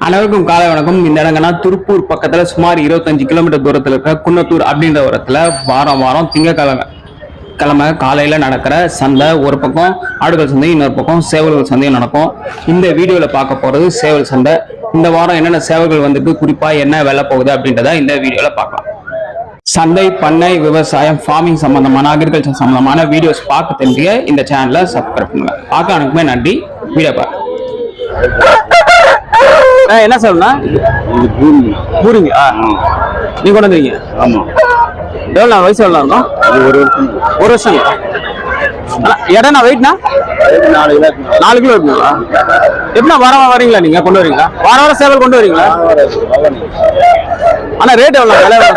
அனைவருக்கும் காலை வணக்கம். இந்த இடங்கன்னா திருப்பூர் பக்கத்துல சுமார் இருபத்தஞ்சு கிலோமீட்டர் தூரத்துல இருக்க குன்னத்தூர் அப்படின்ற இடத்துல வாரம் வாரம் திங்கக்கிழமை கிழமை காலையில நடக்கிற சந்தை ஒரு பக்கம் ஆடுகள் சந்தை இன்னொரு பக்கம் சேவல்கள் சந்தையும் நடக்கும். இந்த வீடியோல பார்க்க போறது சேவல் சந்தை. இந்த வாரம் என்னென்ன சேவல்கள் வந்துட்டு குறிப்பா என்ன விலை போகுது அப்படின்றத இந்த வீடியோல பார்க்கலாம். சந்தை பண்ணை விவசாயம் ஃபார்மிங் சம்பந்தமான அக்ரிகல்ச்சர் சம்பந்தமான வீடியோஸ் பார்க்க தெரிஞ்சுக்க இந்த சேனலை சப்ஸ்கிரைப் பண்ணுங்க. பார்க்க அனுப்புமே நன்றி. வீடியோ பாருங்க. என்ன சொல்லணும்னா இது பூமி பூரிங்களா நீ கொண்டு வந்துருங்க ஆமா. எவ்வளோ வயசு எவ்வளோ இருக்கும்? ஒரு வருஷம். ஒரு வருஷம். இடம்னா வெயிட்னா நாலு கிலோ நாலு கிலோ இருக்குங்களா எப்படின்னா வாரம் வரீங்களா நீங்க? கொண்டு வரீங்களா? வார வாரம் சேவல் கொண்டு வரீங்களா? ஆனா ரேட் எவ்வளோ விலை எவ்வளோ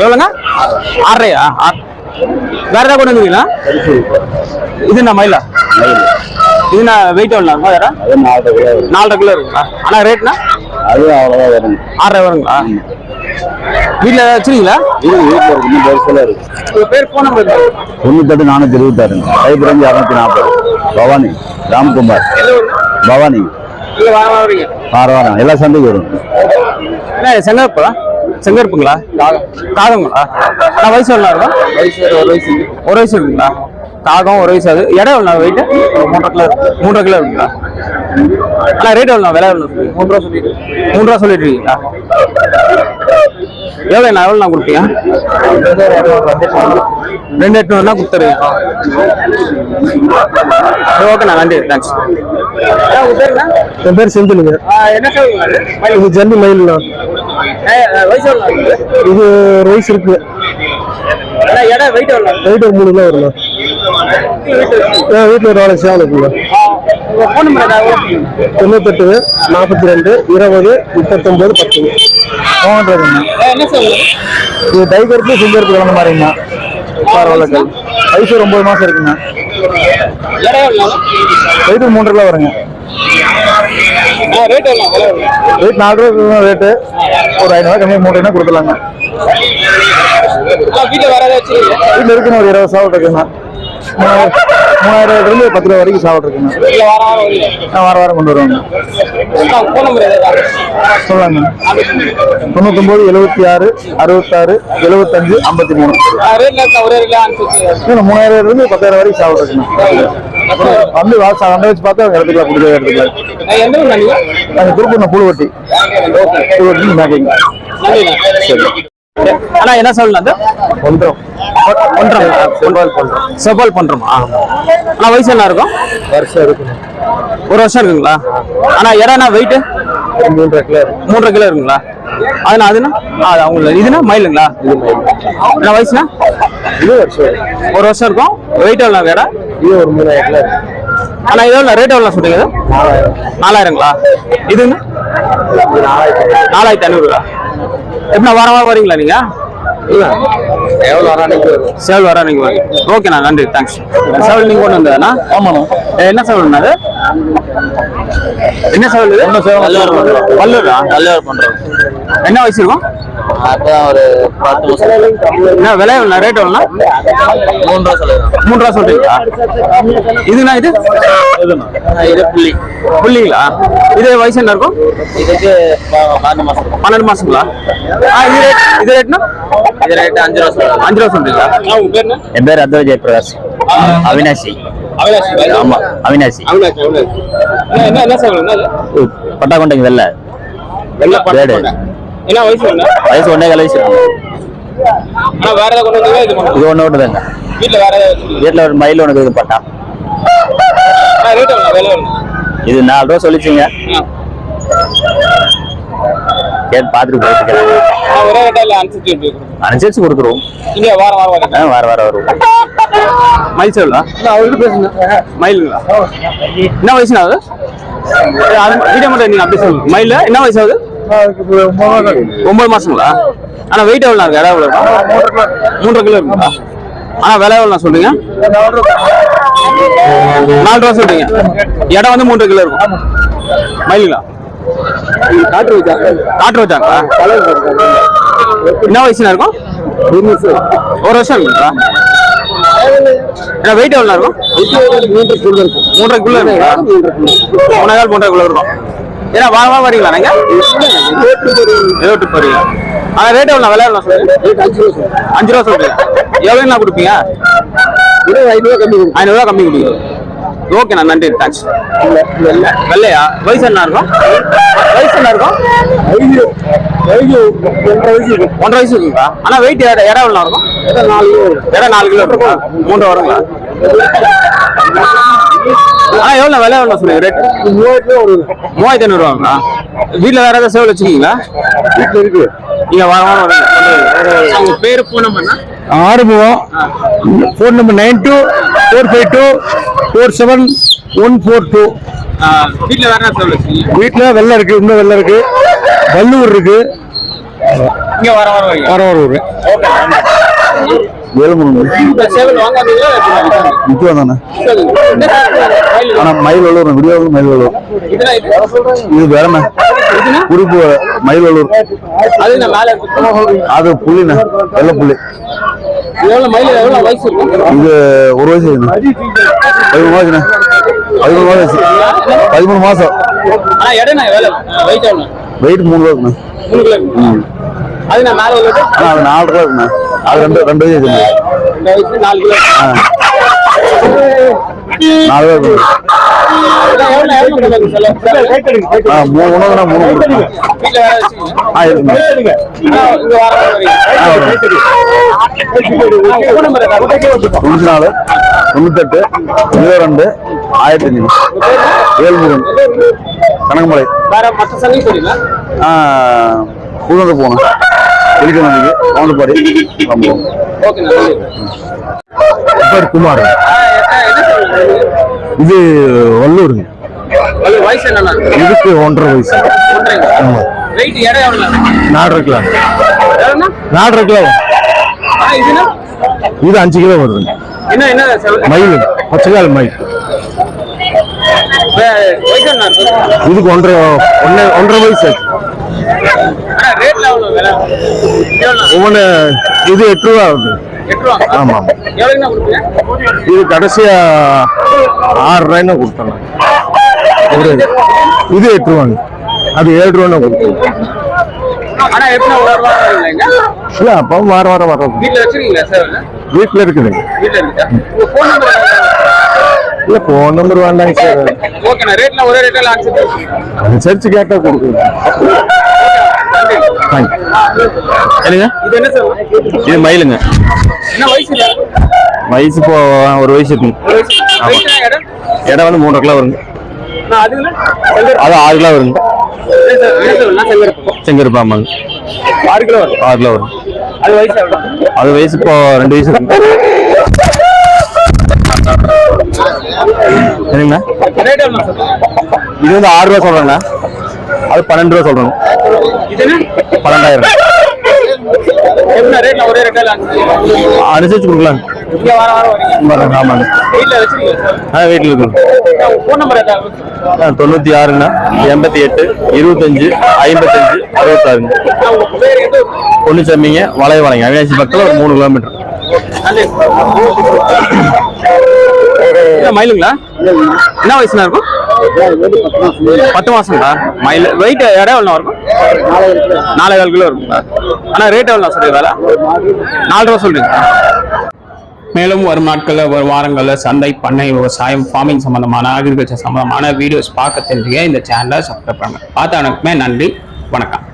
எவ்வளோங்க ஆறரையா ஆ- வேற ஏதாவது கொண்டு வந்துருக்கீங்களா இது என்ன மயிலா. நான் வெயிட் எவ்வளோ இருக்கும் வேற? அது நாலு கிலோ வரும். நாலரை கிலோ இருக்குங்களா? ஆனா ரேட்னா அது அவ்வளோதான் வரும். ஆறரை வருங்களா? வீட்டில் வச்சுருக்கீங்களா? இது வீட்டில் இருக்கு. இன்னும் பெருசில் இருக்கு. உங்க பேர் ஃபோன் நம்பர் தொண்ணூத்தெட்டு நானூற்றி இருபத்தாறு. ஐபரஞ்சு இரநூத்தி நாற்பது. பவானி ராம்குமார். பவானி. வாரம் வாரம் எல்லா சந்தைக்கும் வரும். என்ன செங்கற்பா? செங்கற்புங்களா? காகங்களா நான் வயசு எவ்வளோ இருக்கும்? வயசு ஒரு வயசு. ஒரு வயசு இருக்குங்களா? காகம் ஒரு வயசு அது இடம் எவ்வளோ வெயிட் மூன்றரை கிலோ. மூன்றரை கிலோ இருக்குங்களா? அண்ணா ரேட் எவ்வளோ விலை எவ்வளோ மூணு ரூபா சொல்லிட்டு மூணு ரூபா சொல்லிட்டு இருக்கீங்களா? எவ்வளோ நான் எவ்வளோ நான் கொடுப்பீங்க? ரெண்டு எட்நூறுனா கொடுத்துருங்க. ஓகேண்ணா நன்றி தேங்க்ஸ் என் பேர் செந்திலுங்க. இது ஜல்லி மயில்ண்ணா. இது ஒரு வயசு இருக்கு. வெயிட் ஒரு மூணு கிலோ என் வீட்டில் ஒரு வேலை சேவல் இருக்குங்க. தொண்ணூத்தெட்டு நாற்பத்தி ரெண்டு இருபது முப்பத்தொம்பது பத்து. போன்றதுங்க என்ன இது டைகருக்கு சிங்கருக்கு கலந்த மாதிரிங்கண்ணா பரவாயில்ல வயசு ஒரு ஒன்பது மாசம் இருக்குங்க. இடம் வெயிட் மூன்று கிலோ வருங்க. ரேட் நாலு ரூபா ரேட்டு ஒரு ஐநூறுவா கம்மியாக மூணு ரூபா கொடுத்துலாங்க வீட்டில் வராத வீட்டில் இருக்குன்னு ஒரு இருபது சாவல் இருக்குங்க. மூணாயிரத்துலேருந்து பத்து ரூபா வரைக்கும் சாவல் இருக்குங்க இல்லை வாரம் கொண்டு வருவாங்க சொல்லாங்க. தொண்ணூத்தொம்பது எழுபத்தி ஆறு அறுபத்தாறு எழுபத்தஞ்சு ஐம்பத்தி மூணு. மூணாயிரத்துலேருந்து பத்தாயிரம் வரைக்கும் சாவல் இருக்குங்க வந்து வாச வந்த வச்சு பார்த்தா அவங்க இடத்துக்குலாம் கொடுக்க எடுத்துக்கலாம். நாங்கள் திருப்பூர் புழுவட்டி. புழுவட்டி மேக்கிங். அண்ணா என்ன சொல்லணும் அது? ஒன்றும் செவ்வால் பண்ணுறோம் செவ்வால் பண்றோமா அண்ணா வயசு என்ன இருக்கும்? வருஷம் இருக்குங்க ஒரு வருஷம் இருக்குங்களா? அண்ணா இடம் என்ன வெயிட் மூன்றரை கிலோ மூன்றரை கிலோ இருக்குங்களா? அதுனா அதுனா? அது அவங்கள இதுனா மயிலுங்களா என்ன வயசுனா? இது வருஷம் ஒரு வருஷம் இருக்கும். வெயிட் எவ்வளோ இது ஒரு மூணாயிரம் கிலோ அண்ணா இது எவ்வளோ ரேட் எவ்வளோ சொல்றீங்க நாலாயிரங்களா? இதுங்க இது நாலாயிரத்தி நாலாயிரத்தி ஐநூறுங்களா எப்படின்னா வாரம் வாரம் வரீங்களா நீங்க? இல்லை. எவ்வளோ வரா அன்னைக்கு வரும். சேவல் வர நீங்க ஓகேண்ணா நன்றி தேங்க்ஸ் சேவல் நீங்க கொண்டு வந்ததுண்ணா ஆமாண்ணா. என்ன சேவல் அது? என்ன சேவல் என்ன சேவல்? பண்றோம். வல்லூரா நல்லவர் பண்ணுறோம் என்ன வயசு இருக்கும் அதான் ஒரு பத்து வருஷம் என்ன விலை எவ்வளோ? ரேட் எவ்வளோண்ணா? மூணு ரூபா சொல்லுங்க. மூணு ரூபா சொல்றீங்களா? இதுண்ணா இது? இது புள்ளி. புள்ளிங்களா? இது வயசு என்ன இருக்கும்? இதுக்கு பன்னெண்டு மாசம் பன்னெண்டு மாசங்களா? ஆ இது ரேட் இது ரேட்னா இது ரேட்டு அஞ்சு ரூபா சொல்லுங்க. அஞ்சு ரூபா சொல்றீங்களா? என் பேர் அத்வை ஜெயபிரகாஷ். அவினாஷி ஆமா அவினாஷி பட்டாக்கொண்டைங்க வெள்ளை. வெள்ளை என்ன வயசு என்ன வயசு ஒன்னே கால வயசு. ஆனா வேற ஏதாவது கொண்டு வந்தீங்களா? இது மட்டும் இது ஒன்று ஒன்று தாங்க வீட்டுல வேற? வீட்டில் ஒரு மயில் ஒன்று இருக்குது பட்டா. ஆ, ரேட் எவ்வளோ விலை எவ்வளோ இது நாலு ரூபா சொல்லிச்சுங்க. ஆ. கேட்டு பார்த்துட்டு போயிட்டு ஒரே ரேட்டா இல்ல அனுசரிச்சு அனுசரிச்சு கொடுக்குறோம் இங்க வாரம் வாரம் ஆ வார வாரம் வரும். மயில் சேவலா அவர்கிட்ட பேசுங்க. மயிலுங்களா? என்ன வயசுனா அது? வீடியோ மட்டும் நீங்க அப்படி சொல்லுங்க. மயில் என்ன வயசு ஆகுது ஒன்பது மாசங்களா? ஆனா வெயிட் எவ்வளோ இருக்கு? இடம் எவ்வளோ இருக்கும் மூன்றரை கிலோ இருக்குங்களா? ஆனா விலை எவ்வளோ சொல்றீங்க நாலு ரூபா சொல்றீங்க. இடம் வந்து மூன்றரை கிலோ இருக்கும். மயிலுங்களா காட்டு வச்சாங்க காட்டு வச்சாங்களா என்ன வயசுனா இருக்கும்? ஒரு வருஷம் இருக்குங்களா? வெயிட் எவ்வளோ இருக்கும்? மூன்றுக்குள்ள இருக்கும். மூன்றரைக்குள்ள இருக்குங்களா? மூணே கால். மூன்றரைக்குள்ள இருக்கும். ஏன்னா வார வாரம் வரீங்களா நீங்க? இருபத்தி போறீங்க ஆனா ரேட் எவ்வளோ விலை எவ்வளோ சொல்லுங்க. அஞ்சு ரூபா சொல்றீங்க எவ்வளோ என்ன கொடுப்பீங்க? இருபது ஐநூறு கம்மி கொடுக்கும் ஐநூறுரூவா கம்மி கொடுங்க. ஓகேண்ணா நன்றி தேங்க்ஸ் வெள்ளையா? வயசு என்ன இருக்கும்? வயசு என்ன இருக்கும்? ஒன்றரை வயசு இருக்கும். ஒன்றரை வயசு இருக்குங்களா? ஆனா வெயிட் இடம் இடம் எவ்வளோ இருக்கும்? இடம் நாலு கிலோ. இடம் நாலு கிலோ இருக்குங்களா? மூன்று வருங்களா? ஆனா எவ்வளோ விலை எவ்வளோ சொல்லுங்க ரேட் மூவாயிரத்து வருது மூவாயிரத்தி ஐநூறுவாங்களா? வீட்டில் வேற ஏதாவது சேவல் வச்சுருக்கீங்களா? வீட்டில் இருக்கு. நீங்க வார வாரம் வரீங்க உங்க பேரு phone நம்பர்னா Arumugam. Phone number nine two four five two four seven one four two. வீட்டில் வேற என்ன சேவல் வச்சுருக்கீங்க வீட்டில் வெள்ளம் இருக்கு இன்னும் வெள்ளம் இருக்கு. வல்லூர் இருக்கு. இங்க வர வர வர வர வாங்காதீங்களா முக்கியம் தானே? ஆனா மயில் வளூர் விடியோவில் மயில் வளூர் இது வேறண்ணே குறிப்பு மயில் வளூர் அது புள்ளிண்ணே வெள்ளை புள்ளி இது ஒரு வயசு. பதிமூணு மாசம்ண்ணே பதிமூணு மாசம். பதிமூணு மாசம். வெயிட் மூணு ரூபா இருக்குண்ணே. அது நாலு ரூபா இருக்குண்ணே. அது ரெண்டு ரெண்டு வயசு நாலு கிலோ. நாலு? ஆ மூணு உணவுனா மூணு ஆ தொண்ணூத்தி நாலு தொண்ணூத்தெட்டு இருபது ரெண்டு ஆயிரத்தி அஞ்சு ஏழுமுருகன் கனகமலை. வேற மற்ற போறீங்களா புதுந்து போனேன் சம்பவம் ஓகே நல்லது பேர் குமார். இது வல்லூருங்க. இதுக்கு ஒன்றரை வயசு. நாலரை கிலோ. நாலரை கிலோ. இது அஞ்சு கிலோ வருதுங்க. என்ன என்ன செலவு? மயில். பச்சைக்கால் மயில். இருக்கு. இதுக்கு ஒன்றரை ஒன்றரை வயசு. ஒவ்வொன்று இது எட்டு ரூபா ஆகுது எட்டு ரூபா? ஆமா, ஆமா. எவ்வளோண்ணா கொடுப்பீங்க? இது கடைசியா ஆறு ரூபாய்னு கொடுத்தேன் ஒரு இது எட்டு ரூபாங்க அது ஏழு ரூபான்னு இல்லைங்க இல்லை அப்போ வாரம் வாரம் வரோம். வீட்டில் இருக்குதுங்க வீட்டில் இருக்கா உங்க ஃபோன் நம்பர் இல்லை ஃபோன் நம்பர் வேண்டாங்க சார் ஓகேண்ணா ரேட்ல ஒரே அனுப்பிச்சு அனுசரிச்சு கேட்டால் கொடுக்குறேன் தேங்க்யூ என்னங்க? இது என்ன சேவல் இது மயிலுங்க. என்ன வயசு? இல்லை வயசு இப்போ ஒரு வயசு இருக்குங்க இடம்? வந்து மூன்றரை கிலோ வருங்க. அது ஆறு கிலோ வருங்க. செங்கருப்பா? ஆமாங்க. ஆறு கிலோ வரும் ஆறு கிலோ வரும் அது வயசு அது வயசு இப்போ ரெண்டு வயசு இருக்குங்க சொல்லுங்க இது வந்து ஆறு ரூபா சொல்றேங்கண்ணா அது பன்னெண்டு ரூபா சொல்றேங்க. பன்னெண்டாயிரம். அனுசரிச்சு வரேங்க, ஆமாங்க ஆ வீட்டில் ஆ, தொண்ணூத்தி ஆறுங்கண்ணா எண்பத்தி எட்டு இருபத்தஞ்சு ஐம்பத்தஞ்சு அறுபத்தாறுங்க? பொன்னிச்சம்மிங்க வளைய வளைங்க அவினாசி பக்கத்தில் ஒரு மூணு கிலோமீட்டர் மயிலுங்களா? என்ன வயசுல இருக்கும்? பத்து மாசங்களா மயில் வெயிட் இடம் எவ்வளோ இருக்கும்? நாலே கால் கிலோ இருக்குங்களா ஆனா ரேட் எவ்வளோ சொல்றீங்க வேலை? நாலு ரூபா சொல்றீங்களா மேலும் வரும் நாட்களில் வரும் வாரங்களில் சந்தை பண்ணை விவசாயம் ஃபார்மிங் சம்பந்தமான அக்ரிகல்ச்சர் சம்பந்தமான வீடியோஸ் பார்க்க தெரிஞ்சுக்க இந்த சேனலை சப்ஸ்கிரைப் பண்ணுங்க. பார்த்த அனைக்குமே நன்றி வணக்கம்.